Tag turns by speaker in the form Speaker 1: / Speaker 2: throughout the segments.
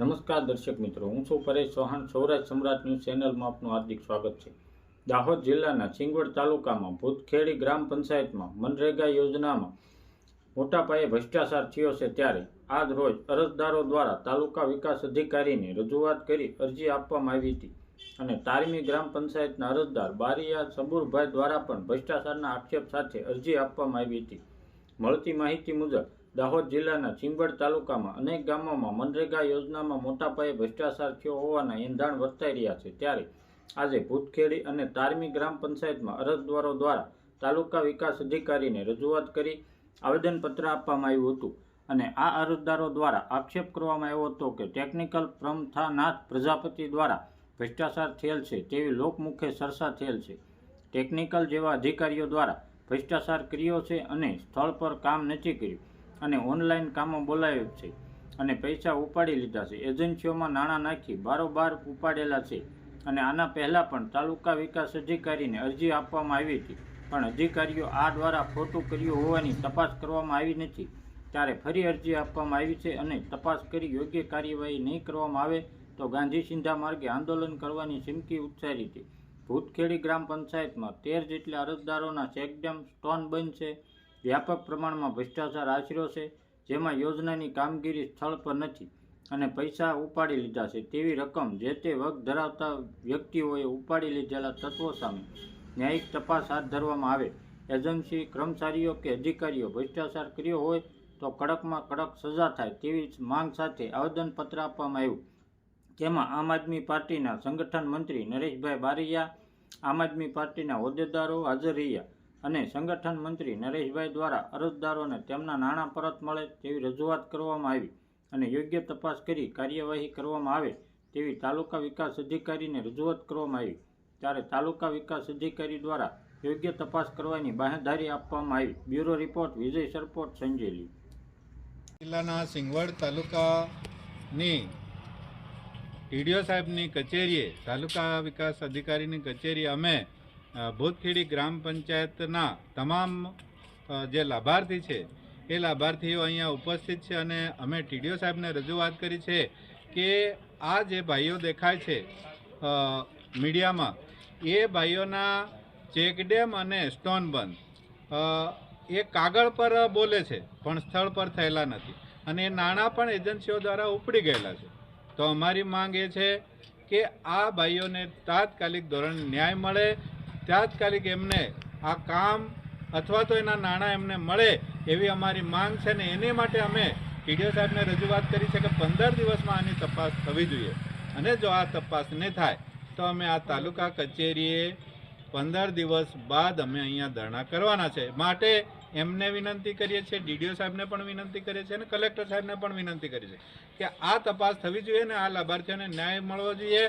Speaker 1: નમસ્કાર દર્શક મિત્રો, હું છું પરેશ ચૌહાણ, સૌરાષ્ટ્ર સમ્રાટ ન્યૂઝ ચેનલમાં આપનું હાર્દિક સ્વાગત છે. દાહોદ જિલ્લાના સિંગવડ તાલુકામાં ભૂતખેડી ગ્રામ પંચાયતમાં મનરેગા યોજનામાં મોટા પાયે ભ્રષ્ટાચાર થયો છે ત્યારે આજ રોજ અરજદારો દ્વારા તાલુકા વિકાસ અધિકારીને રજૂઆત કરી અરજી આપવામાં આવી હતી અને તારમી ગ્રામ પંચાયતના અરજદાર બારિયા સબુરભાઈ દ્વારા પણ ભ્રષ્ટાચારના આક્ષેપ સાથે અરજી આપવામાં આવી હતી. મળતી માહિતી મુજબ દાહોદ જિલ્લાના ચિંબડ તાલુકામાં અનેક ગામોમાં મનરેગા યોજનામાં મોટા પાયે ભ્રષ્ટાચાર થયો હોવાના એંધાણ વર્તાઈ રહ્યા છે. ત્યારે આજે ભૂતખેડી અને તારમી ગ્રામ પંચાયતમાં અરજદારો દ્વારા તાલુકા વિકાસ અધિકારીને રજૂઆત કરી આવેદનપત્ર આપવામાં આવ્યું હતું અને આ અરજદારો દ્વારા આક્ષેપ કરવામાં આવ્યો હતો કે ટેકનિકલ પ્રમથાનાથ પ્રજાપતિ દ્વારા ભ્રષ્ટાચાર થયેલ છે તેવી લોકમુખે ચર્ચા થયેલ છે. ટેકનિકલ જેવા અધિકારીઓ દ્વારા ભ્રષ્ટાચાર કર્યો છે અને સ્થળ પર કામ નથી કર્યું. અને ઓનલાઈન કામો બોલાવ્યું છે અને પૈસા ઉપાડી લીધા છે. એજન્સીઓમાં નાણાં નાખી બારોબાર ઉપાડેલા છે અને આના પહેલાં પણ તાલુકા વિકાસ અધિકારીને અરજી આપવામાં આવી હતી. પણ અધિકારીઓ આ દ્વારા ખોટું કર્યું હોવાની તપાસ કરવામાં આવી નથી. ત્યારે ફરી અરજી આપવામાં આવી છે અને તપાસ કરી યોગ્ય કાર્યવાહી નહીં કરવામાં આવે તો ગાંધી સિંધા માર્ગે આંદોલન કરવાની ચીમકી ઉચ્ચારી હતી ભૂતખેડી ગ્રામ પંચાયતમાં તેર જેટલા અરજદારોના ચેકડેમ સ્ટોન બંધ છે. વ્યાપક પ્રમાણમાં ભ્રષ્ટાચાર આચર્યો છે, જેમાં યોજનાની કામગીરી સ્થળ પર નથી અને પૈસા ઉપાડી લીધા છે. તેવી રકમ જે તે વગ ધરાવતા વ્યક્તિઓએ ઉપાડી લીધેલા તત્વો સામે ન્યાયિક તપાસ હાથ ધરવામાં આવે. એજન્સી કર્મચારીઓ કે અધિકારીઓ ભ્રષ્ટાચાર કર્યો હોય તો કડકમાં કડક સજા થાય તેવી માંગ સાથે આવેદનપત્ર આપવામાં આવ્યું. તેમાં આમ આદમી પાર્ટીના સંગઠન મંત્રી નરેશભાઈ બારૈયા, આમ આદમી પાર્ટીના હોદ્દેદારો હાજર રહ્યા. અને સંગઠન મંત્રી નરેશભાઈ દ્વારા અરજદારોને તેમના નાણાં પરત મળે તેવી રજૂઆત કરવામાં આવી અને યોગ્ય તપાસ કરી કાર્યવાહી કરવામાં આવે તેવી તાલુકા વિકાસ અધિકારીને રજૂઆત કરવામાં આવી. ત્યારે તાલુકા વિકાસ અધિકારી દ્વારા યોગ્ય તપાસ કરવાની બાહેધારી આપવામાં આવી. Bureau report, Vijay Sarpot, Sanjeli.
Speaker 2: જિલ્લાના સિંગવડ તાલુકાની ટીડીઓ સાહેબની કચેરીએ, તાલુકા વિકાસ અધિકારીની કચેરીએ અમે ભૂતખેડી ગ્રામ પંચાયતના તમામ જે લાભાર્થી છે, એ લાભાર્થીઓ અહીંયા ઉપસ્થિત છે અને અમે ટીડીઓ સાહેબને રજૂઆત કરી છે કે આ જે ભાઈઓ દેખાય છે મીડિયામાં, એ ભાઈઓના ચેકડેમ અને સ્ટોન બંધ. એ કાગળ પર બોલે છે, પણ સ્થળ પર થયેલા નથી. અને એ નાણાં પણ એજન્સીઓ દ્વારા ઉપડી ગયેલા છે. તો અમારી માંગ એ છે કે આ ભાઈઓને તાત્કાલિક ધોરણે ન્યાય મળે તાત્કાલિક એમને આ કામ અથવા તો એના નાણાં એમને મળે એવી અમારી માંગ છે ને એને માટે અમે ટીડીઓ સાહેબને રજૂઆત કરી છે કે પંદર દિવસમાં આની તપાસ થવી જોઈએ. અને જો આ તપાસ નહીં થાય, તો અમે આ તાલુકા કચેરીએ પંદર દિવસ બાદ અમે અહીંયા ધરણા કરવાના છે. માટે એમને વિનંતી કરીએ છીએ, ડીડીઓ સાહેબને પણ વિનંતી કરીએ છીએ અને કલેક્ટર સાહેબને પણ વિનંતી કરીએ છીએ કે આ તપાસ થવી જોઈએ ને આ લાભાર્થીઓને ન્યાય મળવો જોઈએ.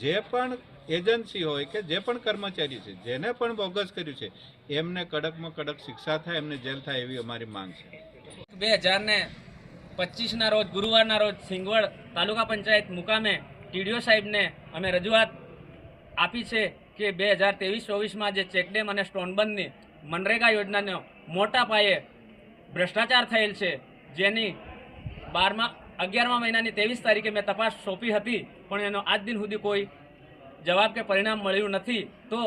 Speaker 2: જે પણ એજન્સી હોય કે જે પણ કર્મચારી છે, જેને પણ બોગસ કર્યું છે, એમને કડકમાં કડક શિક્ષા થાય, એમને જેલ થાય એવી અમારી માંગ છે.
Speaker 3: બે હજાર ને પચીસના રોજ, ગુરુવારના રોજ સિંગવડ તાલુકા પંચાયત મુકામે ટીડીઓ સાહેબને અમે રજૂઆત આપી છે કે બે હજાર ત્રેવીસ, ચોવીસમાં જે ચેકડેમ અને સ્ટોનબંધની મનરેગા યોજનાનો મોટા પાયે ભ્રષ્ટાચાર થયેલ છે, જેની બારમા, અગિયારમા મહિનાની ત્રેવીસ તારીખે મેં તપાસ સોંપી હતી, પણ એનો આજ દિન સુધી કોઈ જવાબ કે પરિણામ મળ્યું નથી, તો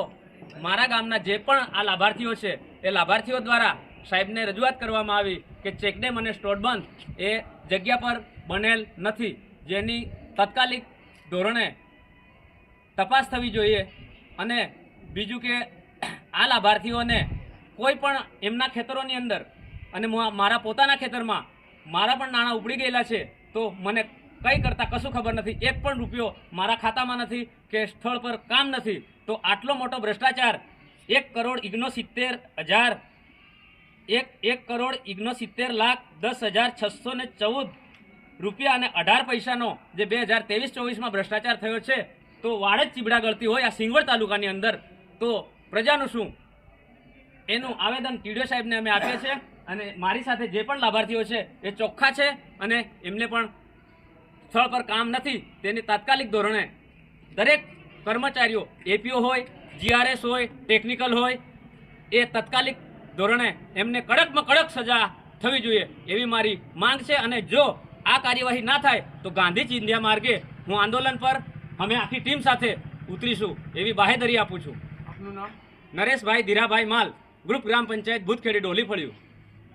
Speaker 3: મારા ગામના જે પણ આ લાભાર્થીઓ છે, એ લાભાર્થીઓ દ્વારા સાહેબને રજૂઆત કરવામાં આવી કે ચેકડેમ અને સ્ટોટબંધ એ જગ્યા પર બનેલ નથી. જેની તાત્કાલિક ધોરણે તપાસ થવી જોઈએ અને બીજું કે આ લાભાર્થીઓને કોઈ પણ એમના ખેતરોની અંદર અને મારા પોતાના ખેતરમાં મારા પણ નાણાં ઉપડી ગયેલા છે, તો મને કંઈ કરતાં કશું ખબર નથી. એક પણ રૂપિયો મારા ખાતામાં નથી કે સ્થળ પર કામ નથી. તો આટલો મોટો ભ્રષ્ટાચાર, એક કરોડ ઇગ્નો સિત્તેર હજાર, એક એક કરોડ ઇગ્નો સિત્તેર લાખ દસ હજાર છસો ને ચૌદ રૂપિયા અને અઢાર પૈસાનો જે બે હજાર ત્રેવીસ ચોવીસમાં ભ્રષ્ટાચાર થયો છે, તો વાડ જ ચીબડા ગળતી હોય આ સિંગવડ તાલુકાની અંદર. તો પ્રજાનું શું? એનું આવેદન ટીડીઓ સાહેબને અમે આપીએ છીએ અને મારી સાથે જે પણ લાભાર્થીઓ છે એ ચોખ્ખા છે અને એમને પણ સ્થળ પર કામ નથી તેની તાત્કાલિક ધોરણે દરેક કર્મચારીઓ એપીઓ હોય જીઆરએસ હોય ટેકનિકલ હોય એ તાત્કાલિક ધોરણે એમને કડકમાં કડક સજા થવી જોઈએ એવી મારી માંગ છે અને જો આ કાર્યવાહી ના થાય તો ગાંધી ચિંધ્યા માર્ગે હું આંદોલન પર અમે આખી ટીમ સાથે ઉતરીશું એવી બાહેધરી આપું છું. નરેશભાઈ ધીરાભાઈ માલ ગ્રુપ ગ્રામ પંચાયત ભૂતખેડી ડોલી ફળ્યું.